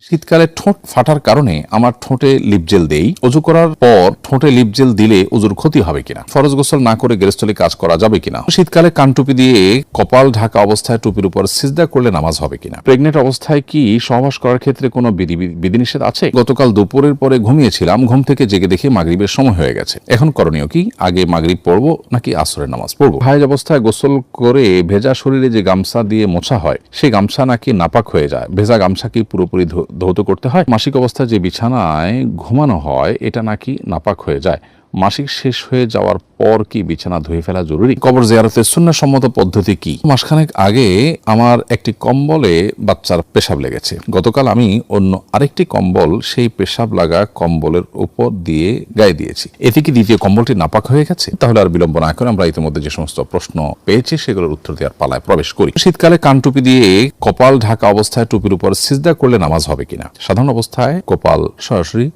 শীতকালে ঠোঁট ফাটার কারণে আমার ঠোঁটে লিপজেল দেই। অজু করার পর ঠোঁটে লিপজেল দিলে অজুর ক্ষতি হবে কিনা? ফরজ গোসল না করে গেরস্থলে কাজ করা যাবে কিনা? শীতকালে কান টুপি দিয়ে কপাল ঢাকা অবস্থায় টুপির উপর সিজদা করলে নামাজ হবে কিনা? প্রেগনেন্ট অবস্থায় কি সহবাস করার ক্ষেত্রে কোনো বিধি- বিধিনিষেধ আছে? গতকাল দুপুরের পরে ঘুমিয়েছিলাম, ঘুম থেকে জেগে দেখি মাগরিবের সময় হয়ে গেছে। এখন করণীয় কি? আগে মাগরিব পড়ব নাকি আসরের নামাজ পড়ব? হায়জ অবস্থায় গোসল করে ভেজা শরীরে যে গামছা দিয়ে মোছা হয় সেই গামছা নাকি নাপাক হয়ে যায়। ভেজা গামছা কি পুরোপুরি ধৌত করতে হয়। মাসিক অবস্থায় যে বিছানায় ঘুমানো হয় এটা নাকি নাপাক হয়ে যায়। মাসিক শেষ হয়ে যাওয়ার পর কি বিছানা ধুয়ে ফেলা জরুরি? কবর জিয়ারতের সম্মত পদ্ধতি কি? মাসখানেক আগে আমার একটি কম্বলে বাচ্চার পেশাব লেগেছে। গতকাল আমি অন্য আরেকটি কম্বল সেই পেশাব লাগা কম্বলের উপর দিয়ে গায়ে দিয়েছি। এতে কি দ্বিতীয় কম্বলটি নাপাক হয়ে গেছে? তাহলে আর বিলম্ব না করে আমরা ইতিমধ্যে যে সমস্ত প্রশ্ন পেয়েছি, সেগুলোর উত্তর দেওয়ার পালায় প্রবেশ করি। শীতকালে কান টুপি দিয়ে কপাল ঢাকা অবস্থায় টুপির উপর সিজদা করলে নামাজ হবে কিনা? সাধারণ অবস্থায় কপাল সরাসরি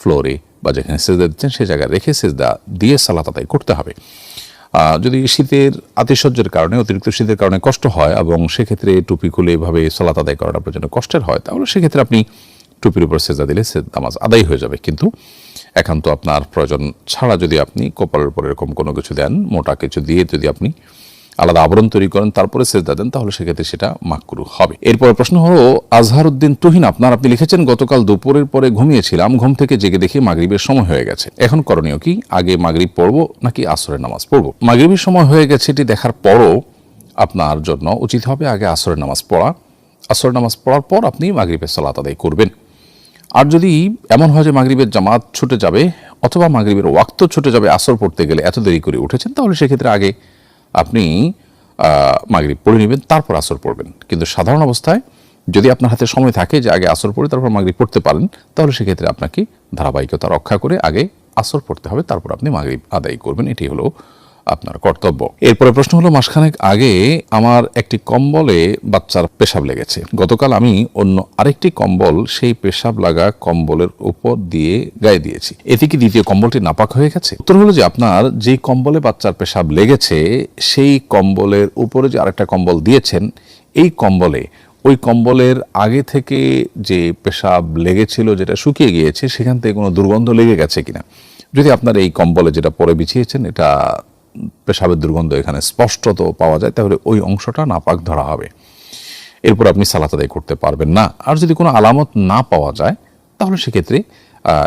ফ্লোরে বা যেখানে সেজদা দিচ্ছেন সেই জায়গায় রেখে সেজদা দিয়ে সালাত আদায় করতে হবে। যদি শীতের আতিশয্যের কারণে, অতিরিক্ত শীতের কারণে কষ্ট হয় এবং সেক্ষেত্রে টুপি খুলে এভাবে সালাত আদায় করাটা আপনার জন্য কষ্টের হয়, তাহলে সেক্ষেত্রে আপনি টুপির উপর সেজা দিলে সে নামাজ আদায় হয়ে যাবে। কিন্তু একান্ত আপনার প্রয়োজন ছাড়া যদি আপনি কপালের উপর এরকম কোনো কিছু দেন, মোটা কিছু দিয়ে যদি আপনি আলাদা আবরণ তৈরি করেন, তারপরে সেজদা দেন, তাহলে সেক্ষেত্রে সেটা মাকরু হবে। এরপর প্রশ্ন হলো, আজহারউদ্দিন তুহিন, আপনার আপনি লিখেছেন, গতকাল দুপুরের পরে ঘুমিয়েছিলাম, ঘুম থেকে জেগে দেখি মাগরিবের সময় হয়ে গেছে। এখন করণীয় কি? আগে মাগরিব পড়ব নাকি আসরের নামাজ পড়ব? মাগরিবের সময় হয়ে গেছে এটি দেখার পরও আপনার জন্য উচিত হবে আগে আসরের নামাজ পড়া। আসরের নামাজ পড়ার পর আপনি মাগরিবের সালাত আদায় করবেন। আর যদি এমন হয় যে মাগরিবের জামাত ছুটে যাবে, অথবা মাগরিবের ওয়াক্ত ছুটে যাবে, আসর পড়তে গেলে এত দেরি করে উঠেছেন, তাহলে সেক্ষেত্রে আগে আপনি মাগরিব পড়ে নেবেন, তারপর আসর পড়বেন। কিন্তু সাধারণ অবস্থায় যদি আপনার হাতে সময় থাকে যে আগে আসর পড়ে, তারপর মাগরিব পড়তে পারেন, তাহলে সেক্ষেত্রে আপনাকে ধারাবাহিকতা রক্ষা করে আগে আসর পড়তে হবে, তারপর আপনি মাগরিব আদায় করবেন। এটি হলো আপনার কর্তব্য। এরপরে প্রশ্ন হলো, মাসখানেক আগে আমার একটি কম্বলে বাচ্চার পেশাব লেগেছে। গতকাল আমি অন্য আরেকটি কম্বল সেই পেশাব লাগা কম্বলের উপর দিয়ে গায়ে দিয়েছি। এতে কি দ্বিতীয় কম্বলটি নাপাক হয়ে গেছে? উত্তর হলো যে, আপনার যে কম্বলে বাচ্চার পেশাব লেগেছে, সেই কম্বলের উপরে যে আরেকটা কম্বল দিয়েছেন, এই কম্বলে, ওই কম্বলের আগে থেকে যে পেশাব লেগেছিল, যেটা শুকিয়ে গিয়েছে, সেখান থেকে কোনো দুর্গন্ধ লেগে গেছে কিনা? যদি আপনার এই কম্বলে যেটা পরে বিছিয়েছেন, এটা পেশাবের দুর্গন্ধ এখানে স্পষ্টত পাওয়া যায়, তাহলে ওই অংশটা নাপাক ধরা হবে। এরপর আপনি সালাত আদায় করতে পারবেন না। আর যদি কোনো আলামত না পাওয়া যায়, তাহলে সেক্ষেত্রে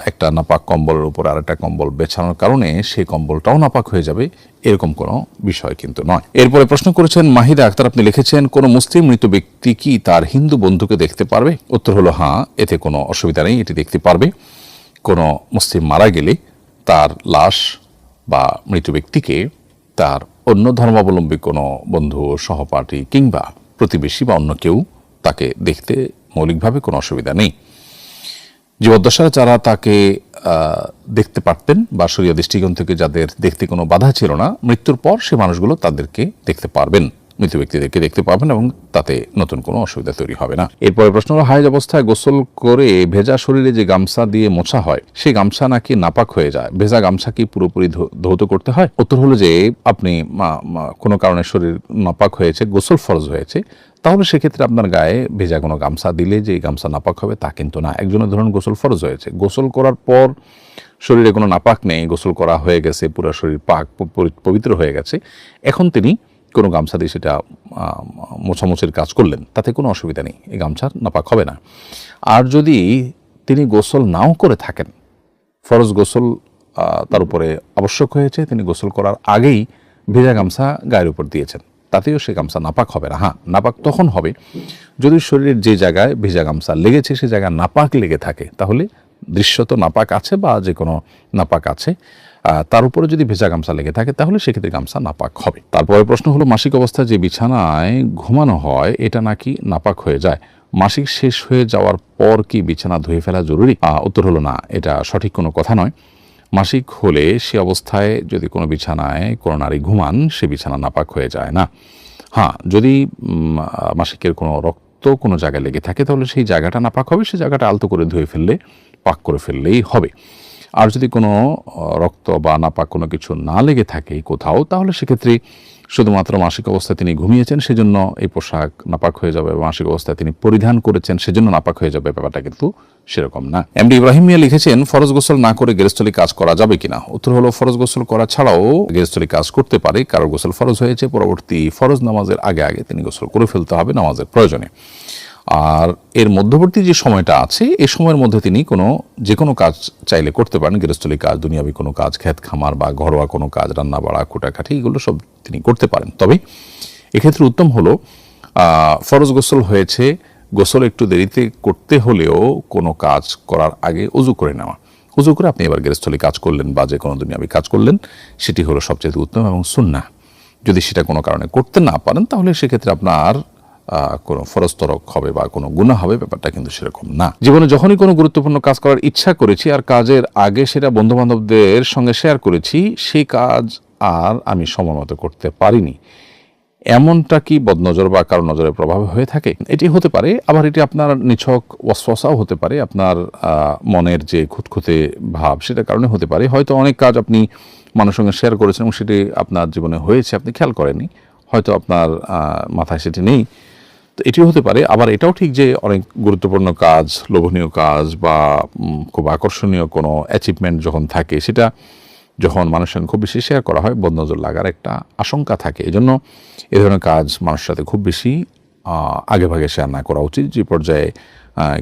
একটা নাপাক কম্বলের উপর আর একটা কম্বল বেছানোর কারণে সেই কম্বলটাও নাপাক হয়ে যাবে, এরকম কোনো বিষয় কিন্তু নয়। এরপরে প্রশ্ন করেছেন, মাহিদা আক্তার, আপনি লিখেছেন, কোনো মুসলিম মৃত ব্যক্তি কি তার হিন্দু বন্ধুকে দেখতে পারবে? উত্তর হলো হ্যাঁ এতে কোনো অসুবিধা নেই, এটি দেখতে পারবে। কোনো মুসলিম মারা গেলে তার লাশ বা মৃত ব্যক্তিকে তার অন্য ধর্মাবলম্বী কোনো বন্ধু, সহপাঠী কিংবা প্রতিবেশী বা অন্য কেউ তাকে দেখতে মৌলিকভাবে কোনো অসুবিধা নেই। জীবদ্দশায় যারা তাকে দেখতে পারতেন বা সরিয়া দৃষ্টিকোণ থেকে যাদের দেখতে কোনো বাধা ছিল না, মৃত্যুর পর সে মানুষগুলো তাদেরকে দেখতে পারবেন। মৃত ব্যক্তিদেরকে দেখতে পাবেন এবং তাতে নতুন কোনো অসুবিধা তৈরি হবে না। এরপরে প্রশ্ন হলো হায়জ অবস্থায় গোসল করে ভেজা শরীরে যে গামছা দিয়ে মোছা হয়, সেই গামছা নাকি নাপাক হয়ে যায়? ভেজা গামছা কি পুরোপুরি ধৌত করতে হয়? উত্তর হলো যে, আপনি কোনো কারণে শরীর নাপাক হয়েছে, গোসল ফরজ হয়েছে, তাহলে সেক্ষেত্রে আপনার গায়ে ভেজা কোনো গামছা দিলে যে গামছা নাপাক হবে তা কিন্তু না। একজনের ধরুন গোসল ফরজ হয়েছে, গোসল করার পর শরীরে কোনো নাপাক নেই, গোসল করা হয়ে গেছে, পুরো শরীর পাক, পবিত্র হয়ে গেছে, এখন তিনি কোনো গামছা দিয়ে সেটা মোছামুছির কাজ করলেন, তাতে কোনো অসুবিধা নেই, এই গামছার নাপাক হবে না। আর যদি তিনি গোসল নাও করে থাকেন, ফরজ গোসল তার উপরে আবশ্যক হয়েছে, তিনি গোসল করার আগেই ভেজা গামছা গায়ের উপর দিয়েছেন, তাতেও সে গামছা নাপাক হবে না। হ্যাঁ নাপাক তখন হবে, যদি শরীরের যে জায়গায় ভেজা গামছা লেগেছে, সে জায়গায় নাপাক লেগে থাকে, তাহলে দৃশ্যত নাপাক আছে বা যে কোনো নাপাক আছে তার উপরে যদি ভেজা গামছা লেগে থাকে, তাহলে সেক্ষেত্রে গামছা নাপাক হবে। তারপরে প্রশ্ন হলো, মাসিক অবস্থায় যে বিছানায় ঘুমানো হয়, এটা নাকি নাপাক হয়ে যায়? মাসিক শেষ হয়ে যাওয়ার পর কি বিছানা ধুয়ে ফেলা জরুরি? উত্তর হলো না, এটা সঠিক কোনো কথা নয়। মাসিক হলে সে অবস্থায় যদি কোনো বিছানায় কোনো নারী ঘুমান, সে বিছানা নাপাক হয়ে যায় না। হ্যাঁ যদি মাসিকের কোনো রক্ত কোনো জায়গায় লেগে থাকে, তাহলে সেই জায়গাটা নাপাক হবে সেই জায়গাটা আলতো করে ধুয়ে ফেললে, পাক করে ফেললেই হবে। আর যদি কোনো রক্ত বা নাপাক কোনো কিছু না লেগে থাকে কোথাও, তাহলে সেক্ষেত্রে শুধুমাত্র মাসিক অবস্থায় তিনি ঘুমিয়েছেন, সেজন্য এই পোশাক নাপাক হয়ে যাবে মাসিক অবস্থায় তিনি পরিধান করেছেন, সেজন্য নাপাক হয়ে যাবে, ব্যাপারটা কিন্তু সেরকম না। এমডি ইব্রাহিম মিয়া লিখেছেন, ফরজ গোসল না করে গেরস্থলী কাজ করা যাবে কিনা? উত্তর হলো, ফরজ গোসল করা ছাড়াও গেরস্থলী কাজ করতে পারে কারও গোসল ফরজ হয়েছে, পরবর্তী ফরজ নামাজের আগে আগে তিনি গোসল করে ফেলতে হবে নামাজের প্রয়োজনে। আর এর মধ্যবর্তী যে সময়টা আছে এই সময়ের মধ্যে তিনি কোনো, যে কোনো কাজ চাইলে করতে পারেন। গৃহস্থলী কাজ, দুনিয়াবি কোনো কাজ, ক্ষেত খামার বা ঘরোয়া কোনো কাজ, রান্না বাড়া কুটাকাঠি এগুলো সব তিনি করতে পারেন। তবে এক্ষেত্রে উত্তম হলো ফরজ গোসল হয়েছে, গোসল একটু দেরিতে করতে হলেও কোনো কাজ করার আগে উজু করে নেওয়া। উজু করে আপনি এবার গৃহস্থলী কাজ করলেন বা যে কোনো দুনিয়াবি কাজ করলেন, সেটি হলো সবচেয়ে উত্তম এবং সুন্না যদি সেটা কোনো কারণে করতে না পারেন, তাহলে সেক্ষেত্রে আপনার কোনো ফরস্তরক হবে বা কোনো গুণা হবে, ব্যাপারটা কিন্তু সেরকম না। জীবনে যখনই কোনো গুরুত্বপূর্ণ কাজ করার ইচ্ছা করেছি আর কাজের আগে সেটা বন্ধু বান্ধবদের সঙ্গে শেয়ার করেছি, সেই কাজ আর আমি সময় মতো করতে পারিনি। এমনটা কি বদনজর বা কারও নজরের প্রভাবে হয়ে থাকে? এটি হতে পারে, আবার এটি আপনার নিছক ওয়াসওয়াসাও হতে পারে, আপনার মনের যে খুঁতখুঁতে ভাব সেটার কারণে হতে পারে। হয়তো অনেক কাজ আপনি মানুষের সঙ্গে শেয়ার করেছেন এবং সেটি আপনার জীবনে হয়েছে, আপনি খেয়াল করেননি। হয়তো আপনার মাথায় সেটি নেই। তো এটিও হতে পারে। আবার এটাও ঠিক যে অনেক গুরুত্বপূর্ণ কাজ, লোভনীয় কাজ বা খুব আকর্ষণীয় কোনো অ্যাচিভমেন্ট যখন থাকে, সেটা যখন মানুষের খুব বেশি শেয়ার করা হয়, বদনজর লাগার একটা আশঙ্কা থাকে। এজন্য এ ধরনের কাজ মানুষের সাথে খুব বেশি আগেভাগে আগে ভাগে শেয়ার না করা উচিত। যে পর্যায়ে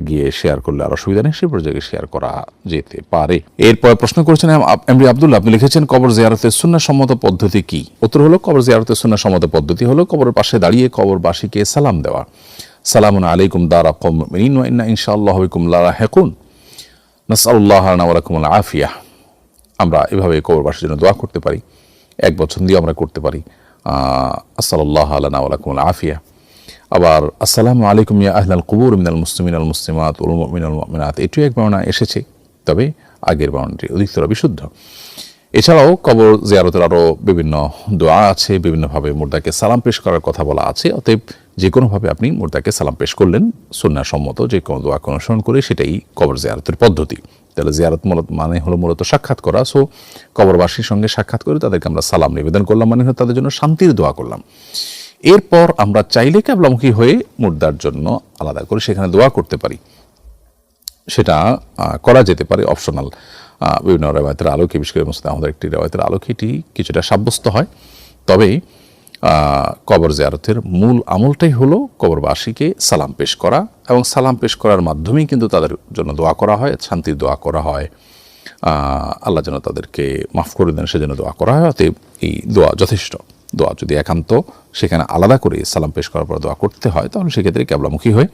গিয়ে শেয়ার করলে আর অসুবিধা নেই, সেই পর্যায়ে শেয়ার করা যেতে পারে। এরপর প্রশ্ন করেছেন এমডি আব্দুল্লাহ, আপনি লিখেছেন কবর জিয়ারতের সুন্না সম্মত পদ্ধতি কি? উত্তর হলো, কবর জিয়ারতের সুন্না সম্মত পদ্ধতি হলো কবরের পাশে দাঁড়িয়ে কবরবাসীকে সালাম দেওয়া। সালামুন আলাইকুম দারা কম ইন্না ইনশাআল্লাহ বিকুম লারা হেকুন। নাসাউল্লাহ ওয়ালাকুম আফিয়া। আমরা এভাবে কবরবাসীর জন্য দোয়া করতে পারি, এক বছর দিয়ে আমরা করতে পারি। আসাল্লাহ আল্লাহ ওয়ালাকুম আফিয়া। আবার, আসসালামু আলাইকুম ইয়া আহলাল কুবুর, মিনাল মুসলিমিন আল মুসলিমাত, উল মিনাল মিনাত এটিও এক বর্ণনা এসেছে, তবে আগের বর্ণনাটি অধিকতর বিশুদ্ধ। এছাড়াও কবর জিয়ারতের আরও বিভিন্ন দোয়া আছে, বিভিন্নভাবে মুর্দাকে সালাম পেশ করার কথা বলা আছে। অতএব যে কোনোভাবে আপনি মুর্দাকে সালাম পেশ করলেন সুন্না সম্মত যে কোনো দোয়াকে অনুসরণ করে সেটাই কবর জিয়ারতের পদ্ধতি। তাহলে জিয়ারত মূলত মানে হলো মূলত সাক্ষাৎ করা। সো, কবরবাসীর সঙ্গে সাক্ষাৎ করে তাদেরকে আমরা সালাম নিবেদন করলাম মানে হলো তাদের জন্য শান্তির দোয়া করলাম। এরপর আমরা চাইলে ক্যাবলামুখী হয়ে মুর্দার জন্য আলাদা করে সেখানে দোয়া করতে পারি। সেটা করা যেতে পারে অপশনাল বিভিন্ন রেওয়ায়তের আলোকে, বিশেষ করে মুসলিম আমাদের একটি রেওয়ায়তের আলোকে এটি কিছুটা সাব্যস্ত হয়। তবে কবর জিয়ারতের মূল আমলটাই হলো কবরবাসীকে সালাম পেশ করা এবং সালাম পেশ করার মাধ্যমেই কিন্তু তাদের জন্য দোয়া করা হয়, শান্তির দোয়া করা হয়। আল্লাহ যেন তাদেরকে মাফ করে দেন, সেজন্য দোয়া করা হয়, অতএব এই দোয়া যথেষ্ট। দোয়া যদি একান্ত সেখানে আলাদা করে সালাম পেশ করার পর দোয়া করতে হয়, তাহলে সেক্ষেত্রে ক্যাবলামুখী হয়ে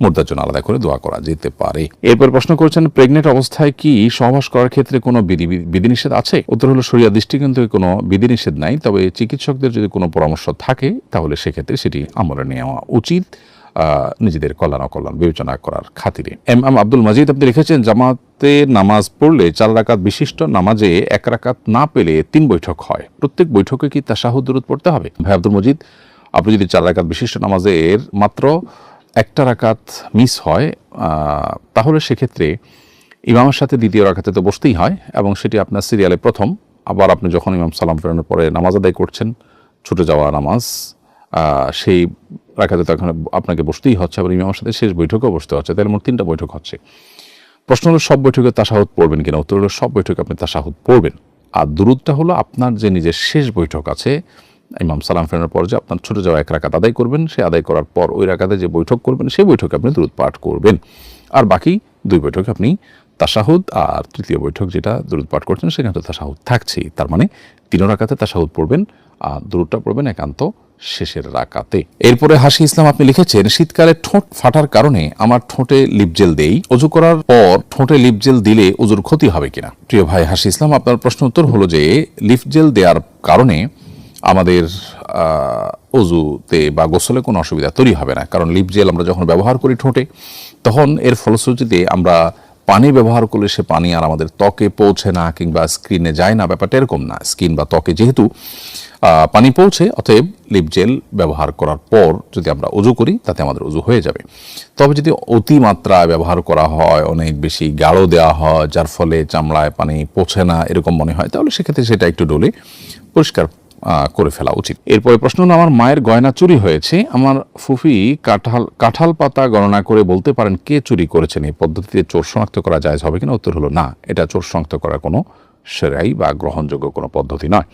মুর্দার জন্য আলাদা করে দোয়া করা যেতে পারে। এরপর প্রশ্ন করেছেন, প্রেগনেন্ট অবস্থায় কি সহবাস করার ক্ষেত্রে কোনো বিধি বিধিনিষেধ আছে? উত্তর হলো সরিয়া দৃষ্টি কিন্তু কোনো বিধিনিষেধ নাই, তবে চিকিৎসকদের যদি কোনো পরামর্শ থাকে, তাহলে সেক্ষেত্রে সেটি আমলে নেওয়া উচিত। নিজেদের কল্যাণ অকল্যাণ বিবেচনা করার খাতিরে। এম এম আব্দুল মজিদ আপনি লিখেছেন, জামাতে নামাজ পড়লে চার রাকাত বিশিষ্ট নামাজে এক রাকাত না পেলে তিন বৈঠক হয়। প্রত্যেক বৈঠকে কি তাসাহুদ দূরত পড়তে হবে? ভাই আব্দুল মজিদ, আপনি যদি চার রাকাত বিশিষ্ট নামাজের মাত্র একটা রাকাত মিস হয় তাহলে সেক্ষেত্রে ইমামের সাথে দ্বিতীয় রাকাতে তো বসতেই হয় এবং সেটি আপনার সিরিয়ালে প্রথম। আবার আপনি যখন ইমাম সালাম ফেরানোর পরে নামাজ আদায় করছেন, ছুটে যাওয়া নামাজ সেই রাখাতে তো এখন আপনাকে বসতেই হচ্ছে আবার ইমামের সাথে শেষ বৈঠকেও বসতে হচ্ছে। তাহলে মোট তিনটা বৈঠক হচ্ছে। প্রশ্ন হলো, সব বৈঠকে তাসাহুদ পড়বেন কিনা? উত্তর হলো, সব বৈঠকে আপনি তাসাহুদ পড়বেন। আর দূরত্বটা হলো, আপনার যে নিজের শেষ বৈঠক আছে, ইমাম সালাম ফেরানোর পর যে আপনার ছোট যাওয়া এক রাকাত আদায় করবেন, সে আদায় করার পর ওই রাকাতে যে বৈঠক করবেন, সেই বৈঠকে আপনি দূরত পাঠ করবেন। আর বাকি দুই বৈঠকে আপনি তাসাহুদ আর তৃতীয় বৈঠক যেটা দূরত পাঠ করছেন, সেখানে তো তাসাহুদ থাকছেই। তার মানে তিন রাকাতে তাসাহুদ পড়বেন, আর দূরটা পড়বেন একান্ত শেষের রাকাতে। এরপরে হাসি ইসলাম আপনি লিখেছেন, শীতকালে ঠোঁট ফাটার কারণে আমার ঠোঁটে লিপজেল দেই। অজু করার পর ঠোঁটে লিপজেল দিলে অজুর ক্ষতি হবে কিনা? প্রিয় ভাই, হাসি ইসলাম, আপনার প্রশ্ন উত্তর হলো যে, লিপজেল দেওয়ার কারণে আমাদের অজুতে বা গোসলে কোনো অসুবিধা তৈরি হবে না। কারণ লিপ জেল আমরা যখন ব্যবহার করি ঠোঁটে, তখন এর ফলশ্রুতিতে আমরা পানি ব্যবহার করলে সে পানি আর আমাদের ত্বকে পৌঁছে না কিংবা স্ক্রিনে যায় না। ব্যাপারটা এরকম না। স্কিন বা ত্বকে যেহেতু পানি পৌঁছে, অতএব লিপ জেল ব্যবহার করার পর যদি আমরা উজু করি, তাতে আমাদের উজু হয়ে যাবে। তবে যদি অতিমাত্রায় ব্যবহার করা হয়, অনেক বেশি গাঢ় দেওয়া হয়, যার ফলে চামড়ায় পানি পৌঁছে না, এরকম মনে হয়, তাহলে সেক্ষেত্রে সেটা একটু ডলে পরিষ্কার করে ফেলা উচিত। এরপরে প্রশ্ন হলো, আমার মায়ের গয়না চুরি হয়েছে, আমার ফুফি কাঁঠাল কাঁঠাল পাতা গণনা করে বলতে পারেন কে চুরি করেছেন, এই পদ্ধতিতে চোর শনাক্ত করা যায় হবে কিনা? উত্তর হলো না, এটা চোর শনাক্ত করার কোনো সেরাই বা গ্রহণযোগ্য কোনো পদ্ধতি নয়।